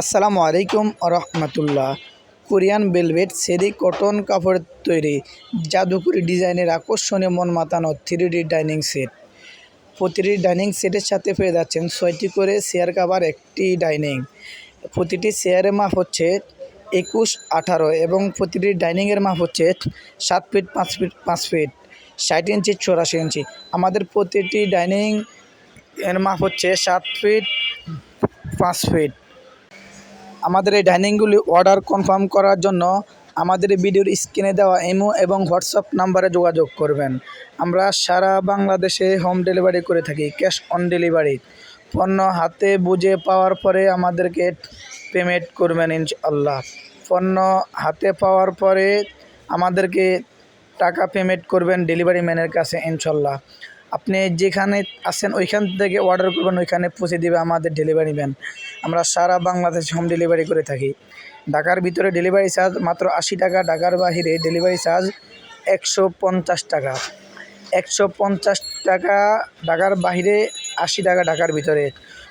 আসসালামু আলাইকুম রহমতুল্লাহ। কোরিয়ান বেলভেট সেরি কটন কাপড়ের তৈরি, জাদুকরি ডিজাইনের আকর্ষণীয় মন মাতানো থ্রি ডাইনিং সেট। প্রতিটি ডাইনিং সেটের সাথে পেয়ে যাচ্ছেন ছয়টি করে চেয়ার কাভার, একটি ডাইনিং। প্রতিটি চেয়ারের মাপ হচ্ছে একুশ, আঠারো এবং প্রতিটি ডাইনিংয়ের মাপ হচ্ছে সাত ফিট, পাঁচ ফিট পাঁচ ফিট, ষাট ইঞ্চি, চৌরাশি ইঞ্চি। আমাদের প্রতিটি ডাইনিং এর মাপ হচ্ছে সাত ফিট, পাঁচ ফিট। আমাদের এই ডাইনিংগুলি অর্ডার কনফার্ম করার জন্য আমাদের ভিডিওর স্ক্রিনে দেওয়া ইমো এবং হোয়াটসঅ্যাপ নাম্বারে যোগাযোগ করবেন। আমরা সারা বাংলাদেশে হোম ডেলিভারি করে থাকি, ক্যাশ অন ডেলিভারি। পণ্য হাতে বুঝে পাওয়ার পরে আমাদেরকে পেমেন্ট করবেন ইনশাআল্লাহ। পণ্য হাতে পাওয়ার পরে আমাদেরকে টাকা পেমেন্ট করবেন ডেলিভারি ম্যানের কাছে ইনশাল্লাহ আপনি যেখানে আছেন, ওইখান থেকে অর্ডার করবেন, ওইখানে পৌঁছে দেবে আমাদের ডেলিভারি ম্যান আমরা সারা বাংলাদেশ হোম ডেলিভারি করে থাকি। ঢাকার ভিতরে ডেলিভারি চার্জ মাত্র আশি টাকা, ঢাকার বাহিরে ডেলিভারি চার্জ একশো পঞ্চাশ টাকা। একশো পঞ্চাশ টাকা, ঢাকার বাহিরে আশি টাকা, ঢাকার ভিতরে।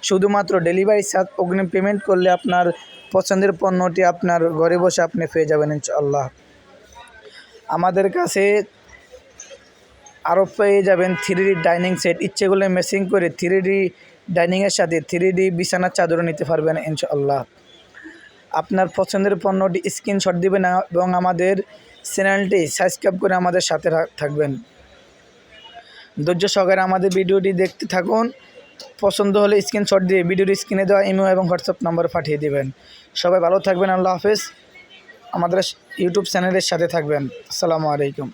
শুধুমাত্র ডেলিভারি চার্জ অগ্রিম পেমেন্ট করলে আপনার পছন্দের পণ্যটি আপনার ঘরে বসে আপনি পেয়ে যাবেন ইনশাআল্লাহ। আমাদের কাছে আরও পেয়ে যাবেন থ্রি ডাইনিং সেট। ইচ্ছেগুলো মেসিং করে থ্রি ডি ডাইনিংয়ের সাথে থ্রি ডি বিছানার চাদরও নিতে পারবেন ইনশাআল্লাহ। আপনার পছন্দের পণ্যটি স্ক্রিনশট দিবেন এবং আমাদের চ্যানেলটি সাবস্ক্রাইব করে আমাদের সাথে থাকবেন। ধৈর্য সহকারে আমাদের ভিডিওটি দেখতে থাকুন। পছন্দ হলে স্ক্রিনশট দিয়ে ভিডিওর স্ক্রিনে দেওয়া ইমেল এবং হোয়াটসঅ্যাপ নম্বর পাঠিয়ে দেবেন। সবাই ভালো থাকবেন, আল্লাহ হাফেজ। আমাদের ইউটিউব চ্যানেলের সাথে থাকবেন। আসসালামু আলাইকুম।